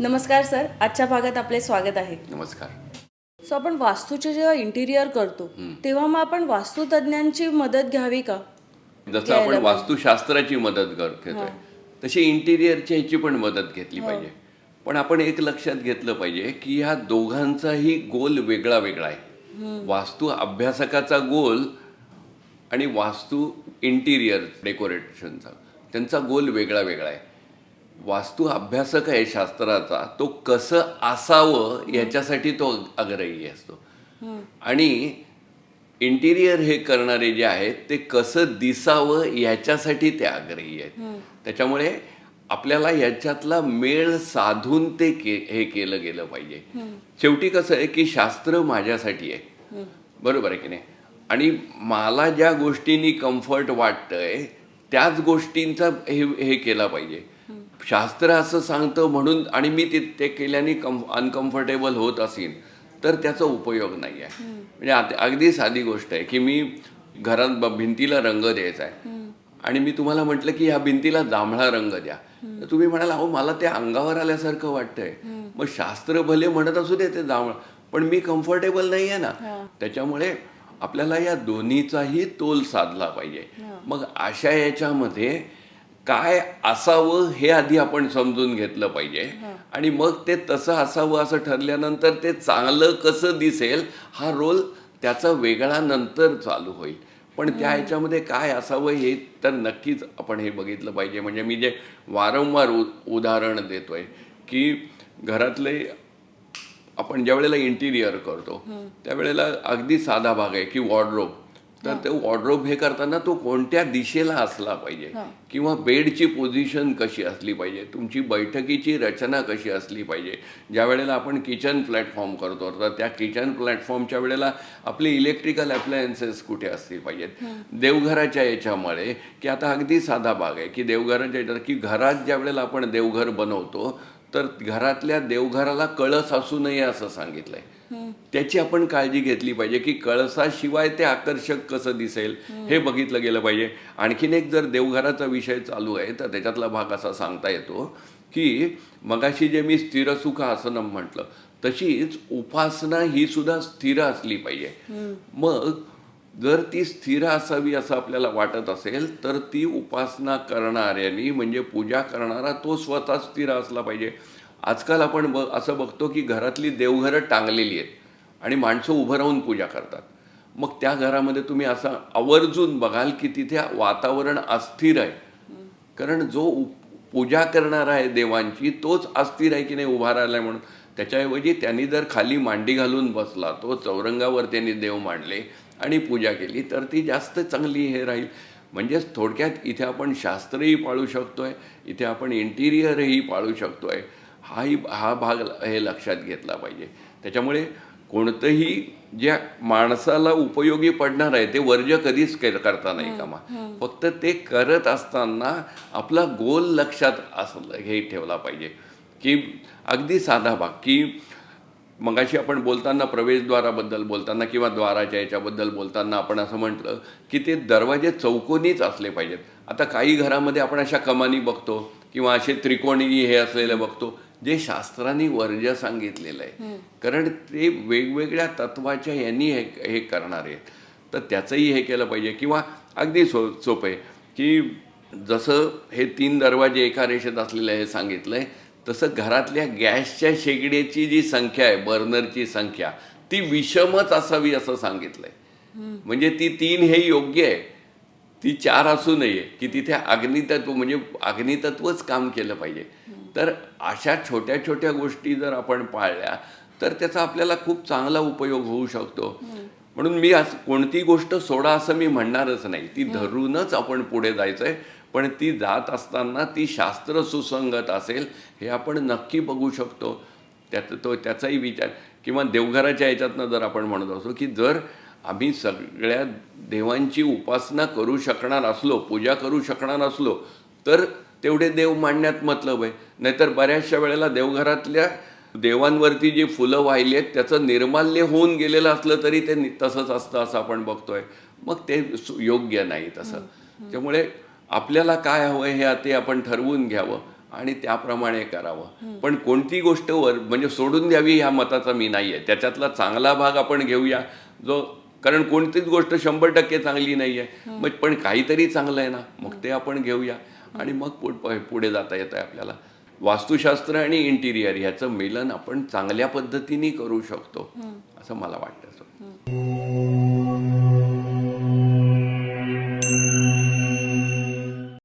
नमस्कार सर. आजच्या भागात आपले स्वागत आहे. नमस्कार. सो आपण वास्तूचे जेव्हा इंटिरियर करतो तेव्हा मग आपण वास्तुतज्ञांची मदत घ्यावी का? जसं आपण वास्तुशास्त्राची मदत घेतोय तशी इंटिरियरची ह्याची पण मदत घेतली पाहिजे. पण आपण एक लक्षात घेतलं पाहिजे की ह्या दोघांचाही गोल वेगळा वेगळा आहे. वास्तू अभ्यासकाचा गोल आणि वास्तू इंटिरियर डेकोरेशनचा त्यांचा गोल वेगळा वेगळा आहे. वास्तू अभ्यासक आहे शास्त्राचा तो कसं असावं याच्यासाठी तो आग्रही असतो. आणि इंटिरियर हे करणारे जे आहेत ते कसं दिसावं याच्यासाठी ते आग्रही आहेत. त्याच्यामुळे आपल्याला याच्यातला मेळ साधून ते के हे केलं गेलं पाहिजे. शेवटी कसं आहे की शास्त्र माझ्यासाठी आहे. बरोबर आहे की नाही? आणि मला ज्या गोष्टींनी कम्फर्ट वाटतंय त्याच गोष्टींचा हे हे केला पाहिजे. शास्त्र असं सांगतं म्हणून आणि मी ते ते केल्याने कम अनकम्फर्टेबल होत असेल तर त्याचा उपयोग नाही आहे. म्हणजे आत- अगदी साधी गोष्ट आहे की मी घरात भिंतीला रंग द्यायचा आहे. आणि मी तुम्हाला म्हटलं की ह्या भिंतीला जांभळा रंग द्या. तर तुम्ही म्हणाल अहो मला ते अंगावर आल्यासारखं वाटतंय. मग शास्त्र भले म्हणत असू दे ते जांभळा पण मी कम्फर्टेबल नाही आहे ना. त्याच्यामुळे आपल्याला या दोन्हीचाही तोल साधला पाहिजे. मग अशा याच्यामध्ये काय असावं हे आधी आपण समजून घेतलं पाहिजे. आणि मग ते तसं असावं असं ठरल्यानंतर ते चांगलं कसं दिसेल हा रोल त्याचा वेगळा नंतर चालू होईल. पण त्या ह्याच्यामध्ये काय असावं हे तर नक्कीच आपण हे बघितलं पाहिजे. म्हणजे मी जे वारंवार उ उदाहरण देतोय की घरातले आपण ज्या वेळेला इंटिरियर करतो त्यावेळेला अगदी साधा भाग आहे की वॉर्ड्रोब तर ते वॉर्ड्रोब हे करताना तो कोणत्या दिशेला असला पाहिजे? किंवा बेडची पोझिशन कशी असली पाहिजे? तुमची बैठकीची रचना कशी असली पाहिजे? ज्या वेळेला आपण किचन प्लॅटफॉर्म करतो तर त्या किचन प्लॅटफॉर्मच्या वेळेला आपले इलेक्ट्रिकल अप्लायन्सेस कुठे असली पाहिजेत? देवघराच्या याच्यामुळे की आता अगदी साधा भाग आहे की देवघराच्या याच्यात की घरात ज्या वेळेला आपण देवघर बनवतो तर घरातल्या देवघराला कळस असू नये असं सांगितलंय. त्याची आपण काळजी घेतली पाहिजे की कळसाशिवाय ते आकर्षक कसं दिसेल हे बघितलं गेलं पाहिजे. आणखीन एक जर देवघराचा विषय चालू आहे तर त्याच्यातला भाग असा सांगता येतो की मगाशी जे मी स्थिर सुख आसनम म्हटलं तशीच उपासना ही सुद्धा स्थिर असली पाहिजे. मग जर ती स्थिर असावी असं आपल्याला वाटत असेल तर ती उपासना करणाऱ्यानी म्हणजे पूजा करणारा तो स्वतः स्थिर असला पाहिजे. आजकाल आपण ब असं बघतो की घरातली देवघरं टांगलेली आहेत आणि माणसं उभं राहून पूजा करतात. मग त्या घरामध्ये तुम्ही असं आवर्जून बघाल की तिथे वातावरण अस्थिर आहे. कारण जो उप- पूजा करणार आहे देवांची तोच अस्थिर आहे की नाही उभा राहिलाय म्हणून. त्याच्याऐवजी त्यांनी जर खाली मांडी घालून बसला तो चौरंगावर त्यांनी देव मांडले आणि पूजा केली तर ती जास्त चांगली हे राहील. म्हणजेच थोडक्यात इथे आपण शास्त्रही पाळू शकतोय इथे आपण इंटिरियरही पाळू शकतोय. हाही हा भाग हे लक्षात घेतला पाहिजे. त्याच्यामुळे कोणतंही ज्या माणसाला उपयोगी पडणार आहे ते वर्ज्य कधीच करता नाही कामा. फक्त ते करत असताना आपला गोल लक्षात असलं हे ठेवला पाहिजे. की अगदी साधा भाग की मगाशी आपण बोलताना प्रवेशद्वाराबद्दल बोलताना किंवा द्वाराच्या याच्याबद्दल बोलताना आपण असं म्हटलं की ते दरवाजे चौकोनीच असले पाहिजेत. आता काही घरामध्ये आपण अशा कमानी बघतो किंवा असे त्रिकोणी हे असलेले बघतो जे शास्त्रांनी वर्ज सांगितलेलं आहे. कारण ते वेगवेगळ्या तत्वाच्या यांनी हे हे करणार आहेत. तर त्याचंही हे केलं पाहिजे. किंवा अगदी सो सोपं आहे की जसं हे तीन दरवाजे एका रेषेत असलेलं हे सांगितलं आहे तसं घरातल्या गॅसच्या शेगडीची जी संख्या आहे बर्नरची संख्या ती विषमच असावी असं सांगितलंय. म्हणजे ती तीन हे योग्य आहे. ती चार असू नये की तिथे अग्नितत्व म्हणजे अग्नितत्वच काम केलं पाहिजे. तर अशा छोट्या छोट्या गोष्टी जर आपण पाळल्या तर त्याचा आपल्याला खूप चांगला उपयोग होऊ शकतो. म्हणून मी आज कोणती गोष्ट सोडा असं मी म्हणणारच नाही. ती धरूनच आपण पुढे जायचंय पण ती जात असताना ती शास्त्र सुसंगत असेल हे आपण नक्की बघू शकतो. त्यात तो त्याचाही विचार किंवा देवघराच्या याच्यातनं जर आपण म्हणत असो की जर आम्ही सगळ्या देवांची उपासना करू शकणार असलो पूजा करू शकणार असलो तर तेवढे देव मांडण्यात मतलब आहे. नाहीतर बऱ्याचशा वेळेला देवघरातल्या देवांवरती जी फुलं वाहिली आहेत त्याचं निर्माल्य होऊन गेलेलं असलं तरी ते तसंच असतं असं आपण बघतोय. मग ते योग्य नाही तसं. त्यामुळे आपल्याला काय हवं हे ते आपण ठरवून घ्यावं आणि त्याप्रमाणे करावं. पण कोणती गोष्ट वर म्हणजे सोडून द्यावी ह्या मताचा मी नाही आहे त्याच्यातला चांगला भाग आपण घेऊया. जो कारण कोणतीच गोष्ट शंभर टक्के चांगली नाही आहे मग पण काहीतरी चांगलं आहे ना. मग ते आपण घेऊया. आणि मग पुढ- जाता येतं आपल्याला. वास्तुशास्त्र आणि इंटिरियर ह्याचं मिलन आपण चांगल्या पद्धतीने करू शकतो. असं मला वाटतं.